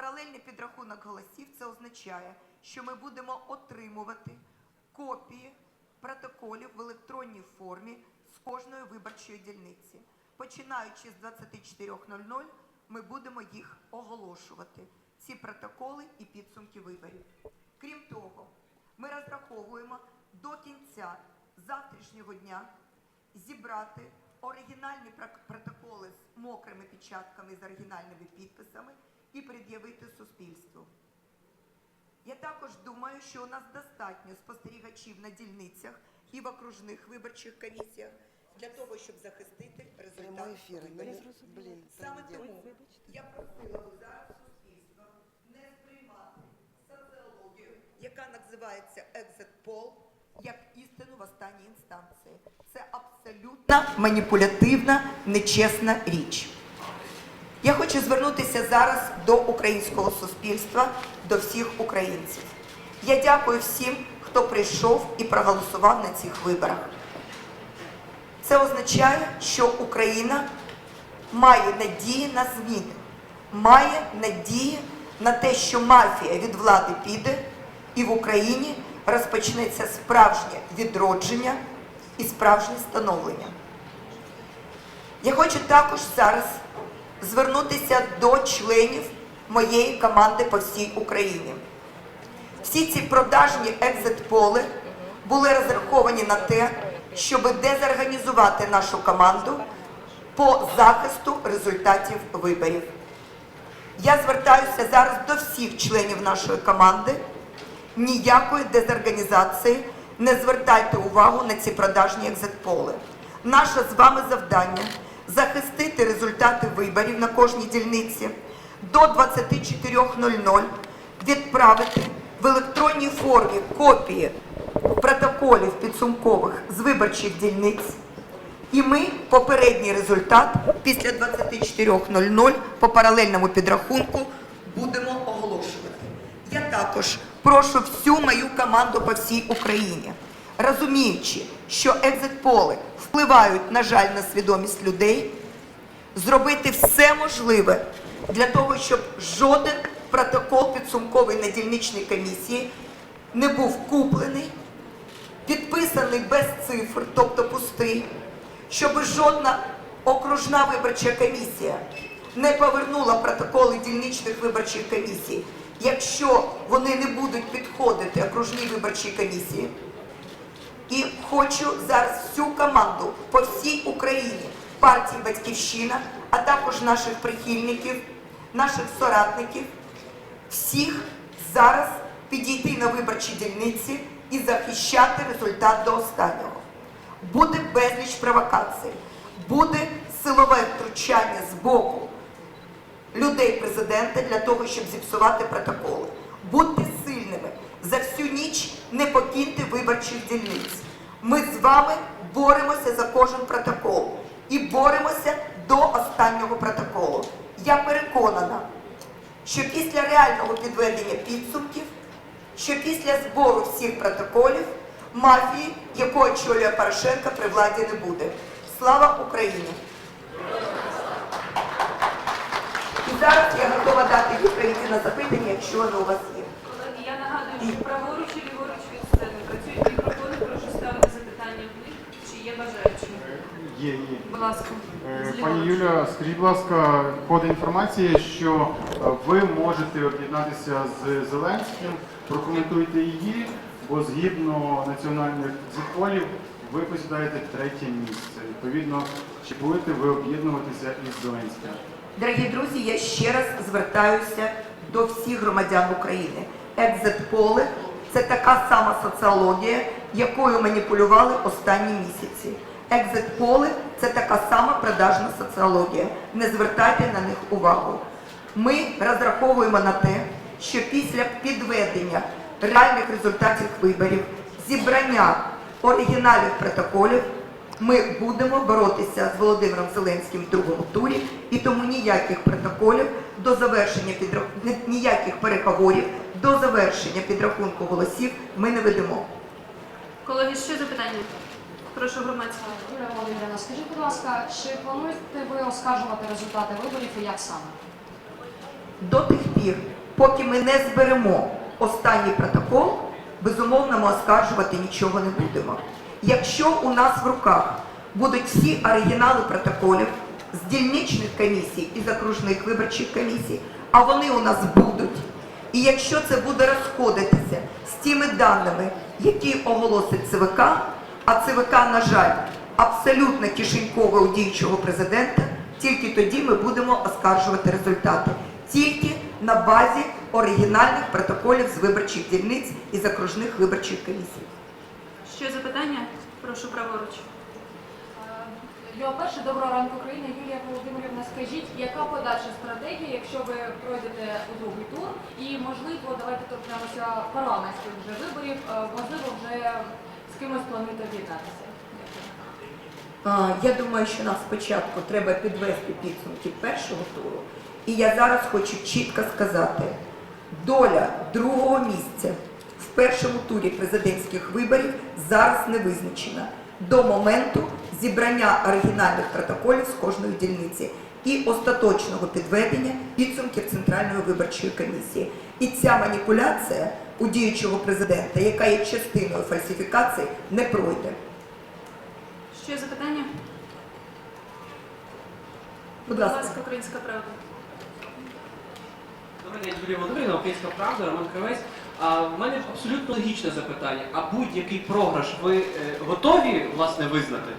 паралельний підрахунок голосів це означає, що ми будемо отримувати копії протоколів в електронній формі з кожної виборчої дільниці. Починаючи з 24.00 ми будемо їх оголошувати, ці протоколи і підсумки виборів. Крім того, ми розраховуємо до кінця завтрашнього дня зібрати оригінальні протоколи з мокрими печатками з оригінальними підписами і пред'явити суспільству. Я також думаю, що у нас достатньо спостерігачів на дільницях і в окружних виборчих комісіях для того, щоб захистити результат виборів. Саме тому я просила б зараз суспільство не сприймати соціологію, яка називається екзит пол, як істину в останній інстанції. Це абсолютно маніпулятивна, нечесна річ. Я хочу звернутися зараз до українського суспільства, до всіх українців. Я дякую всім, хто прийшов і проголосував на цих виборах. Це означає, що Україна має надії на зміни, має надії на те, що мафія від влади піде, і в Україні розпочнеться справжнє відродження і справжнє становлення. Я хочу також зараз звернутися до членів моєї команди по всій Україні. Всі ці продажні екзит-поли були розраховані на те, щоб дезорганізувати нашу команду по захисту результатів виборів. Я звертаюся зараз до всіх членів нашої команди. Ніякої дезорганізації не звертайте увагу на ці продажні екзитполи. Наше з вами завдання захистити результати виборів на кожній дільниці до 24.00 відправити в електронній формі копії протоколів підсумкових з виборчих дільниць. І ми попередній результат після 24.00 по паралельному підрахунку будемо оголошувати. Я також прошу всю мою команду по всій Україні, розуміючи, що екзитполи впливають, на жаль, на свідомість людей, зробити все можливе для того, щоб жоден протокол підсумковий на дільничній комісії не був куплений, підписаний без цифр, тобто пустий, щоб жодна окружна виборча комісія не повернула протоколи дільничних виборчих комісій, якщо вони не будуть підходити окружній виборчій комісії. І хочу зараз всю команду по всій Україні партії Батьківщина, а також наших прихильників, наших соратників, всіх зараз підійти на виборчі дільниці і захищати результат до останнього. Буде безліч провокацій, буде силове втручання з боку людей президента для того, щоб зіпсувати протоколи. Будьте. За всю ніч не покиньте виборчих дільниць. Ми з вами боремося за кожен протокол і боремося до останнього протоколу. Я переконана, що після реального підведення підсумків, що після збору всіх протоколів мафії, яку очолює Порошенко, при владі не буде. Слава Україні! І зараз я готова дати відповіді на запитання, якщо вони у вас є. Колеги, я нагадую, що праворуч і ліворуч від сцени працюють мікрофони, прошу ставити запитання в них, чи є бажаючі. Є, є. Будь ласка, Е, Пані. Юля, скажіть, будь ласка, код інформації, що е, ви можете об'єднатися з Зеленським, прокоментуйте її, бо згідно національних законів ви посідаєте третє місце. Відповідно, чи будете ви об'єднуватися із Зеленським? Дорогі друзі, я ще раз звертаюся до всіх громадян України. Екзит-поли – це така сама соціологія, якою маніпулювали останні місяці. Екзит-поли – це така сама продажна соціологія. Не звертайте на них увагу. Ми розраховуємо на те, що після підведення реальних результатів виборів, зібрання оригіналів протоколів, ми будемо боротися з Володимиром Зеленським в другому турі, і тому ніяких протоколів до завершення підрах... ніяких переговорів до завершення підрахунку голосів ми не ведемо. Колеги, ще запитання? Прошу громадського. Юлія Володимирівна, скажіть, будь ласка, чи плануєте ви оскаржувати результати виборів і як саме? До тих пір, поки ми не зберемо останній протокол, безумовно, ми оскаржувати нічого не будемо. Якщо у нас в руках будуть всі оригінали протоколів з дільничних комісій і з окружних виборчих комісій, а вони у нас будуть, і якщо це буде розходитися з тими даними, які оголосить ЦВК, а ЦВК, на жаль, абсолютно кишенькове у діючого президента, тільки тоді ми будемо оскаржувати результати. Тільки на базі оригінальних протоколів з виборчих дільниць і з окружних виборчих комісій. Ще запитання? Прошу праворуч. Його перше доброго ранку Україна. Юлія Володимирівна, скажіть, яка подальша стратегія, якщо ви пройдете у другий тур, і можливо, давайте торкнемося парламентських вже виборів, е, можливо, вже з кимось плануєте об'єднатися? Я думаю, що нам спочатку треба підвести підсумки першого туру. І я зараз хочу чітко сказати, доля другого місця в першому турі президентських виборів зараз не визначена до моменту зібрання оригінальних протоколів з кожної дільниці і остаточного підведення підсумків Центральної виборчої комісії. І ця маніпуляція у діючого президента, яка є частиною фальсифікації, не пройде. Ще запитання? Будь Будь ласка. ласка, українська правда. Добрий день, Юлія Володимирівна, Українська Правда, Роман Кривець. А в мене абсолютно логічне запитання. А будь-який програш ви е, готові власне визнати?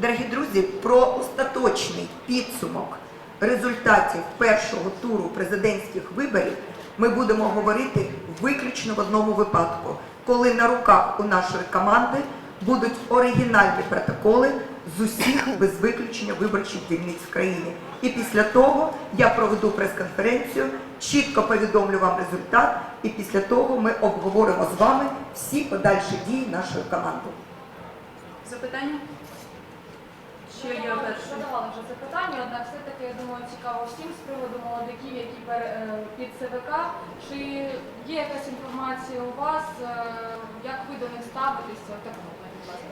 Дорогі друзі, про остаточний підсумок результатів першого туру президентських виборів ми будемо говорити виключно в одному випадку, коли на руках у нашої команди будуть оригінальні протоколи з усіх без виключення виборчих дільниць в країні. І після того я проведу прес-конференцію, чітко повідомлю вам результат, і після того ми обговоримо з вами всі подальші дії нашої команди. Запитання? Ще я перша. Задавали вже запитання, однак все-таки, я думаю, цікаво всім з приводу молодиків, які е, під ЦВК. Чи є якась інформація у вас, е, як ви до них ставитеся? В такому плані, будь ласка.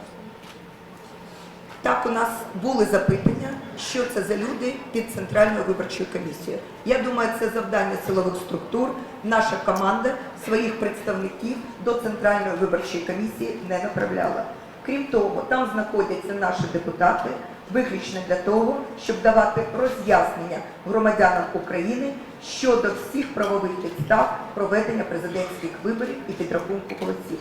Так, у нас були запитання, що це за люди під Центральною виборчою комісією. Я думаю, це завдання силових структур. Наша команда своїх представників до Центральної виборчої комісії не направляла. Крім того, там знаходяться наші депутати виключно для того, щоб давати роз'яснення громадянам України щодо всіх правових підстав проведення президентських виборів і підрахунку голосів.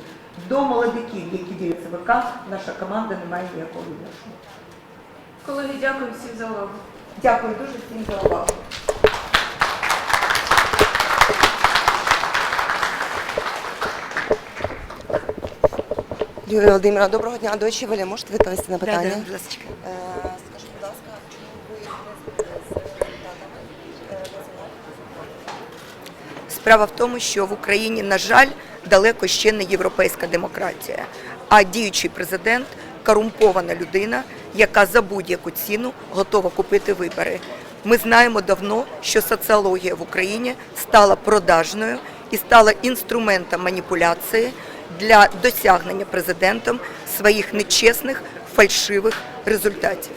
До молодиків, які діють ЦВК, наша команда не має ніякого відношення. Колеги, дякую всім за увагу. Дякую дуже всім за увагу. Юлія Володимирівна, доброго дня. Дочі Веля, можете відповісти на питання? Да, да, будь ласка. Е, Скажіть, будь ласка, чому ви з результатами е, Справа в тому, що в Україні, на жаль, далеко ще не європейська демократія, а діючий президент корумпована людина, яка за будь-яку ціну готова купити вибори. Ми знаємо давно, що соціологія в Україні стала продажною і стала інструментом маніпуляції для досягнення президентом своїх нечесних фальшивих результатів.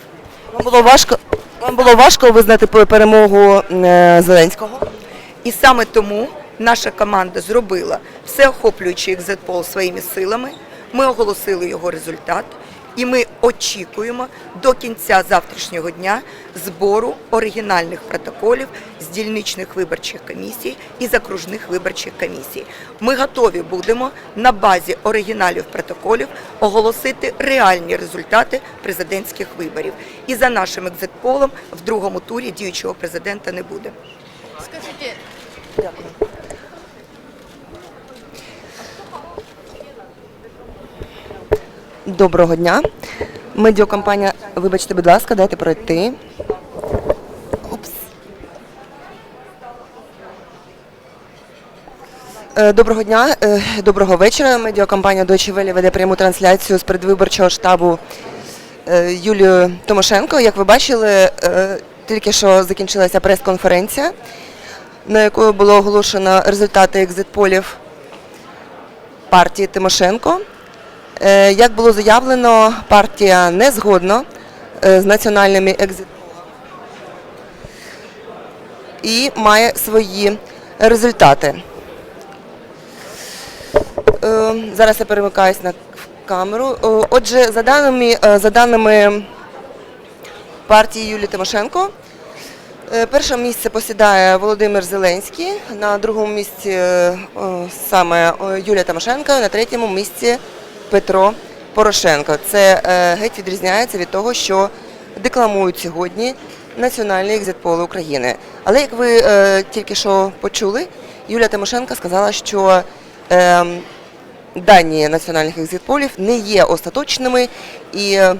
Вам було важко, вам було важко визнати пе- перемогу е, Зеленського? І саме тому наша команда зробила всеохоплюючий екзитпол своїми силами. Ми оголосили його результат, і ми очікуємо до кінця завтрашнього дня збору оригінальних протоколів з дільничних виборчих комісій і з окружних виборчих комісій. Ми готові будемо на базі оригіналів протоколів оголосити реальні результати президентських виборів. І за нашим екзитполом в другому турі діючого президента не буде. Дякую. Доброго дня. Медіакомпанія, вибачте, будь ласка, дайте пройти. Упс. Е, Доброго дня, е, доброго вечора. Медіакомпанія Deutsche Welle веде пряму трансляцію з передвиборчого штабу е, Юлією Тимошенко. Як ви бачили, тільки що закінчилася прес-конференція, на якої було оголошено результати екзитполів партії Тимошенко. Е, Як було заявлено, партія не згодна е, з національними екзитполами. і має свої результати. Е, Зараз я перемикаюсь на камеру. Отже, за даними, за даними партії Юлії Тимошенко, перше місце посідає Володимир Зеленський, на другому місці саме Юлія Тимошенко, на третьому місці Петро Порошенко. Це е, геть відрізняється від того, що декламують сьогодні національні екзитполи України. Але як ви е, тільки що почули, Юлія Тимошенко сказала, що е, дані національних екзитполів не є остаточними і е,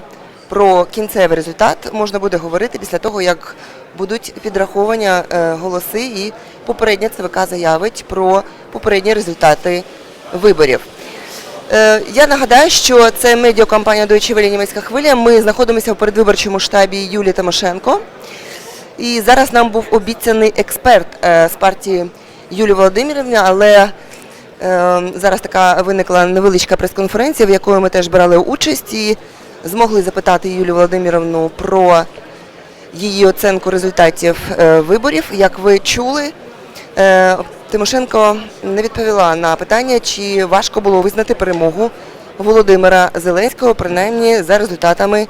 про кінцевий результат можна буде говорити після того, як будуть підраховані голоси і попередня ЦВК заявить про попередні результати виборів. Е, Я нагадаю, що це медіакомпанія Deutsche Welle німецька хвиля. Ми знаходимося в передвиборчому штабі Юлії Тимошенко. І зараз нам був обіцяний експерт е, з партії Юлії Володимирівни, але е, зараз така виникла невеличка прес-конференція, в якої ми теж брали участь і змогли запитати Юлію Володимирівну про її оценку результатів виборів. Як ви чули, Тимошенко не відповіла на питання, чи важко було визнати перемогу Володимира Зеленського, принаймні за результатами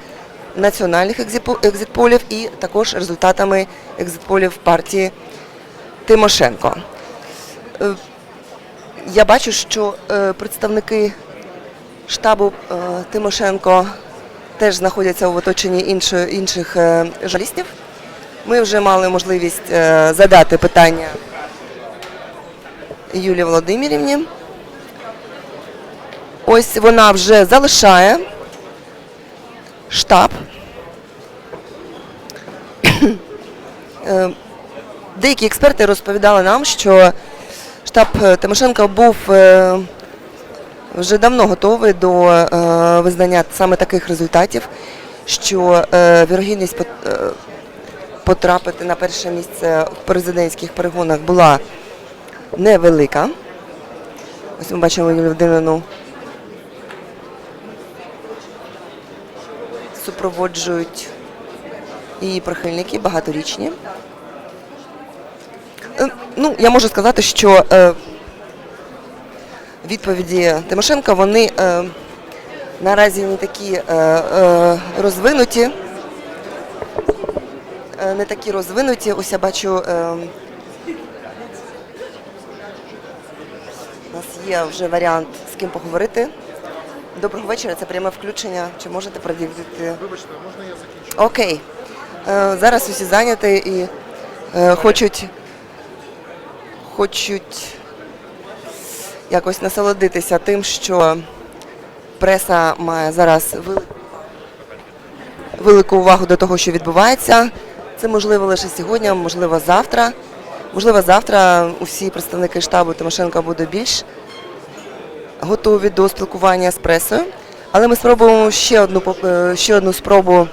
національних екзитполів і також результатами екзитполів партії Тимошенко. Е, Я бачу, що е, представники штабу е, Тимошенко теж знаходяться в оточенні інших журналістів. Ми вже мали можливість задати питання Юлії Володимирівні. Ось вона вже залишає штаб. Е, Деякі експерти розповідали нам, що штаб Тимошенко був е, вже давно готовий до е, визнання саме таких результатів, що вірогідність пот- потрапити на перше місце в президентських перегонах була невелика. Ось ми бачимо Володимирівну. Супроводжують її прихильники багаторічні. Е, Ну, я можу сказати, що е, відповіді Тимошенка вони е, наразі не такі розвинуті. Не такі розвинуті. Ось я бачу. У нас є вже варіант з ким поговорити. Доброго вечора, це пряме включення. Чи можете проділити? Вибачте, можна я закінчу? Окей. Е, зараз усі зайняті і е, хочуть, хочуть якось насолодитися тим, що преса має зараз вели- велику увагу до того, що відбувається. Це можливо лише сьогодні, можливо, завтра. Можливо, завтра усі представники штабу Тимошенка будуть більш готові до спілкування з пресою. Але ми спробуємо ще одну е, ще одну спробу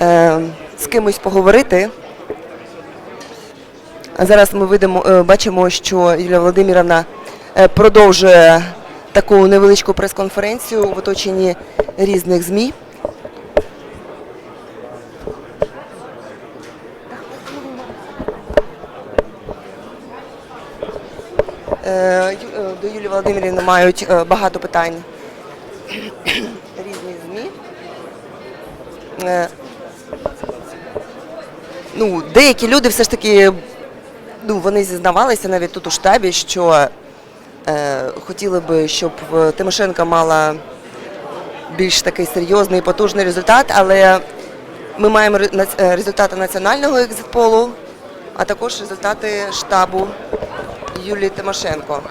е, з кимось поговорити. Зараз ми видимо, е, бачимо, що Юлія Володимирівна е, продовжує таку невеличку прес-конференцію в оточенні різних ЗМІ. Е, Ю- Юлії Володимирівни мають е, багато питань різні ЗМІ. Е, Ну, деякі люди все ж таки ну, вони зізнавалися навіть тут у штабі, що е, хотіли би, щоб Тимошенко мала більш такий серйозний і потужний результат, але ми маємо е, результати національного екзитполу, а також результати штабу Юлії Тимошенко.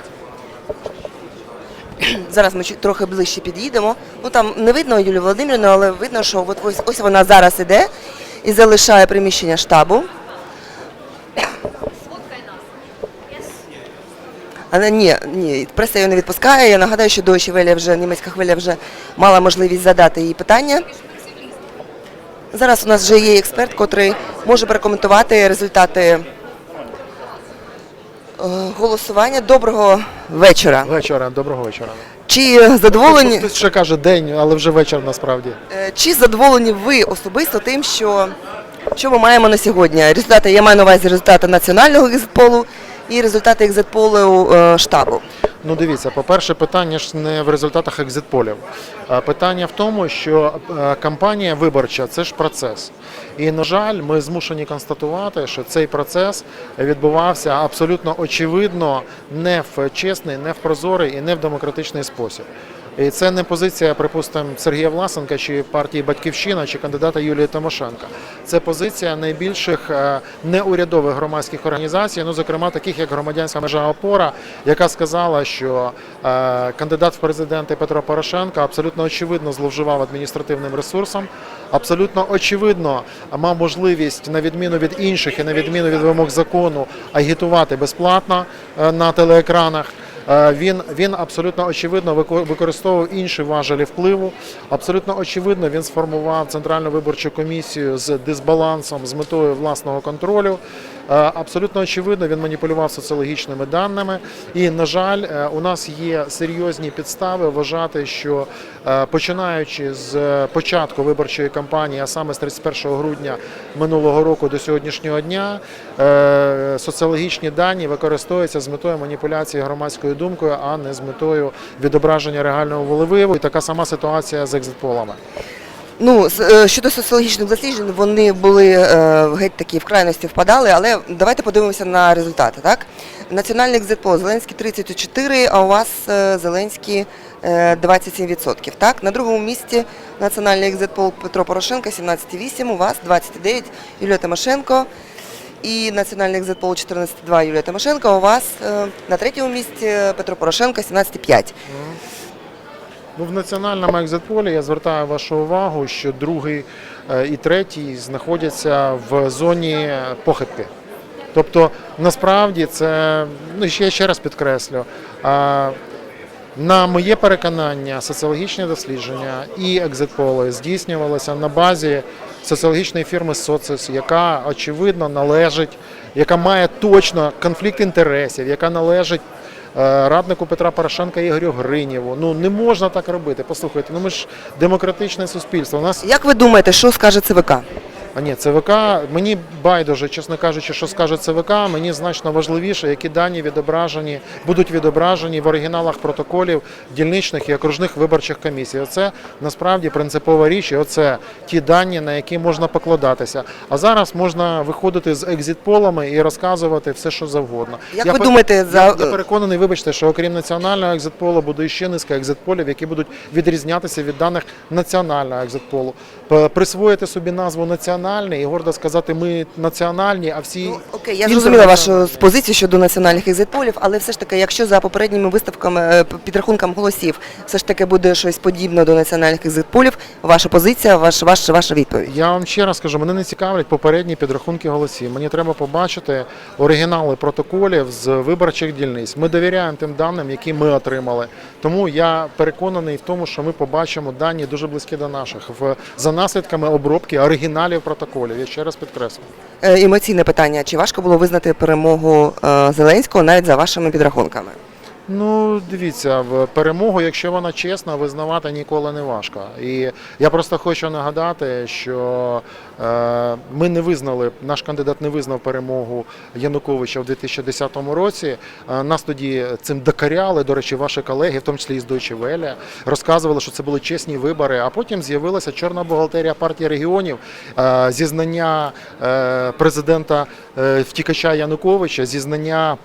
Зараз ми трохи ближче під'їдемо. Ну там не видно Юлію Володимирівну, але видно, що от ось, ось вона зараз іде і залишає приміщення штабу. Але ні, ні, преса її не відпускає. Я нагадаю, що Deutsche Welle вже німецька хвиля вже мала можливість задати їй питання. Зараз у нас вже є експерт, котрий може прокоментувати результати голосування. Доброго вечора. Вечора, доброго вечора. Чи задоволені, Хтось ще каже день, але вже вечір насправді. е, чи задоволені ви особисто тим, що Що ми маємо на сьогодні? Результати, я маю на увазі результати національного екзитполу і результати екзитполу е, штабу. Ну дивіться, по-перше, питання ж не в результатах екзитполів. А Питання в тому, що е, кампанія виборча це ж процес. І, на жаль, ми змушені констатувати, що цей процес відбувався абсолютно очевидно не в чесний, не в прозорий і не в демократичний спосіб. І це не позиція, припустимо, Сергія Власенка чи партії Батьківщина чи кандидата Юлії Тимошенка. Це позиція найбільших е, неурядових громадських організацій, ну зокрема таких як громадянська межа опора, яка сказала, що е, кандидат в президенти Петро Порошенко абсолютно очевидно зловживав адміністративним ресурсом, абсолютно очевидно мав можливість на відміну від інших і на відміну від вимог закону агітувати безплатно е, на телеекранах. Е, Він, він абсолютно очевидно використовував інші важелі впливу. Абсолютно очевидно, він сформував центральну виборчу комісію з дисбалансом з метою власного контролю. Е, Абсолютно очевидно, він маніпулював соціологічними даними. І, на жаль, е, у нас є серйозні підстави вважати, що е, починаючи з початку виборчої кампанії, а саме з 31 грудня минулого року до сьогоднішнього дня, соціологічні дані використовуються з метою маніпуляції громадською думкою, а не з метою відображення реального волевиву. І така сама ситуація з екзитполами. Ну, е, щодо соціологічних досліджень, вони були е, геть такі в крайності впадали, але давайте подивимося на результати. Так? Національний екзитпол Зеленський 34, а у вас е, Зеленський е, 27%. Так? На другому місці національний екзитпол Петро Порошенко 17,8, у вас 29, Юлія Тимошенко. І національний екзитпол 14,2 Юлія Тимошенко, у вас на третьому місці Петро Порошенко 17,5. Ну, в національному екзитполі я звертаю вашу увагу, що другий е, і третій знаходяться в зоні похибки. Тобто, насправді це, ну я ще раз підкреслю, а, на моє переконання, соціологічні дослідження і екзитполи здійснювалися на базі соціологічної фірми Социс, яка очевидно належить, яка має точно конфлікт інтересів, яка належить е, раднику Петра Порошенка Ігорю Гринєву. Ну не можна так робити. Послухайте, ну ми ж демократичне суспільство. У нас Як ви думаєте, що скаже ЦВК? А ні, ЦВК, мені байдуже, чесно кажучи, що скаже ЦВК, мені значно важливіше, які дані відображені, будуть відображені в оригіналах протоколів дільничних і окружних виборчих комісій. Оце насправді принципова річ, і оце ті дані, на які можна покладатися. А зараз можна виходити з екзитполами і розказувати все, що завгодно. Як Я ви пер- думаєте, за я, переконаний, вибачте, що окрім національного екзитполу буде ще низка екзитполів, які будуть відрізнятися від даних національного екзитполу. Присвоїти собі назву національний і гордо сказати, ми національні, а всі Ну, окей, я зрозуміла вашу позицію щодо національних екзитполів, але все ж таки, якщо за попередніми виставками е, підрахунком голосів, все ж таки буде щось подібне до національних екзитполів, ваша позиція, ваш, ваш, ваша відповідь. Я вам ще раз кажу, мене не цікавлять попередні підрахунки голосів. Мені треба побачити оригінали протоколів з виборчих дільниць. Ми довіряємо тим даним, які ми отримали. Тому я переконаний в тому, що ми побачимо дані дуже близькі до наших в за наслідками обробки оригіналів протоколів. Я ще раз підкреслю. Е, Емоційне питання: чи важко було визнати перемогу е, Зеленського навіть за вашими підрахунками? Ну, дивіться, перемогу, якщо вона чесна, визнавати ніколи не важко. І я просто хочу нагадати, що е, ми не визнали, наш кандидат не визнав перемогу Януковича в 2010 році. Е, нас тоді цим докаряли, до речі, ваші колеги, в тому числі із Deutsche Welle, розказували, що це були чесні вибори. А потім з'явилася чорна бухгалтерія партії регіонів, е, зізнання президента втікача Януковича, зізнання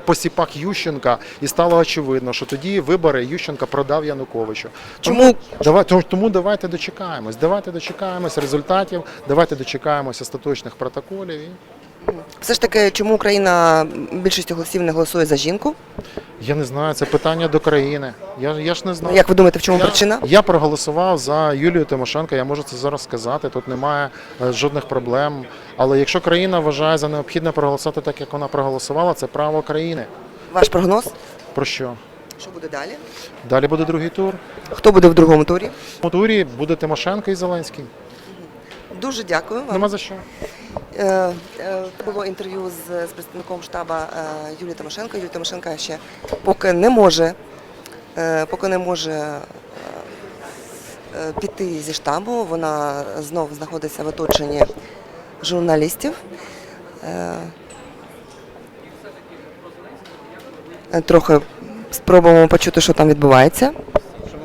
посіпак Ющенка, і стало очевидно, що тоді вибори Ющенка продав Януковичу. Чому? Давай, тому, тому давайте дочекаємось. Давайте дочекаємось результатів, давайте дочекаємось остаточних протоколів. Все ж таки, чому Україна більшістю голосів не голосує за жінку? Я не знаю, це питання до країни. Я, я ж не знаю. Як ви думаєте, в чому я, причина? Я проголосував за Юлію Тимошенко, я можу це зараз сказати. Тут немає е, жодних проблем. Але якщо країна вважає за необхідне проголосувати так, як вона проголосувала, це право країни. Ваш прогноз? Про що? Що буде далі? Далі буде другий тур. Хто буде в другому турі? У турі буде Тимошенко і Зеленський. Дуже дякую вам. Нема за що. Е, е, було інтерв'ю з, з представником штабу е, Юлії Тимошенко. Юлія Тимошенко ще поки не може, поки не може піти зі штабу. Вона знов знаходиться в оточенні журналістів. Трохи спробуємо почути, що там відбувається.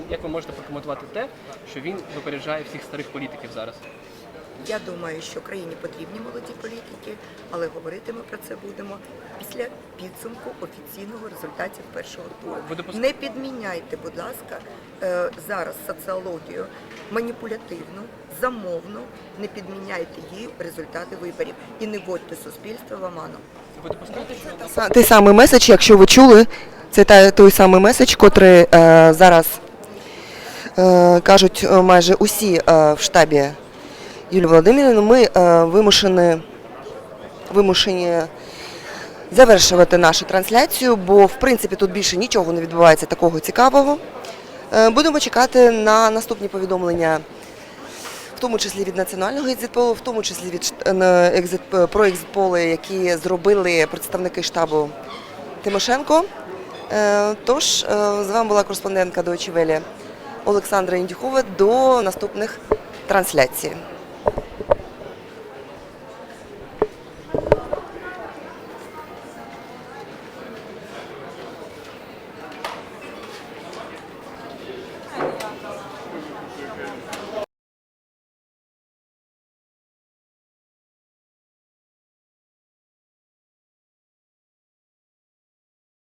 Як ви можете прокоментувати те, що він випереджає всіх старих політиків зараз? Я думаю, що країні потрібні молоді політики, але говорити ми про це будемо після підсумку офіційного результатів першого туру. Не підміняйте, будь ласка, е, зараз соціологію маніпулятивну, замовну, не підміняйте її результати виборів і не вводьте суспільство в оману. Що Той самий меседж, якщо ви чули, це та, той самий меседж, котрий е, зараз е, кажуть майже усі е, в штабі Юлії Володимирівни. Ми е, вимушені, вимушені завершувати нашу трансляцію, бо в принципі тут більше нічого не відбувається такого цікавого. Е, будемо чекати на наступні повідомлення. В тому числі від національного екзитполу, в тому числі від екзит, про екзитполи, які зробили представники штабу Тимошенко. Е, Тож, е, з вами була кореспондентка Deutsche Welle Олександра Індюхова. До наступних трансляцій.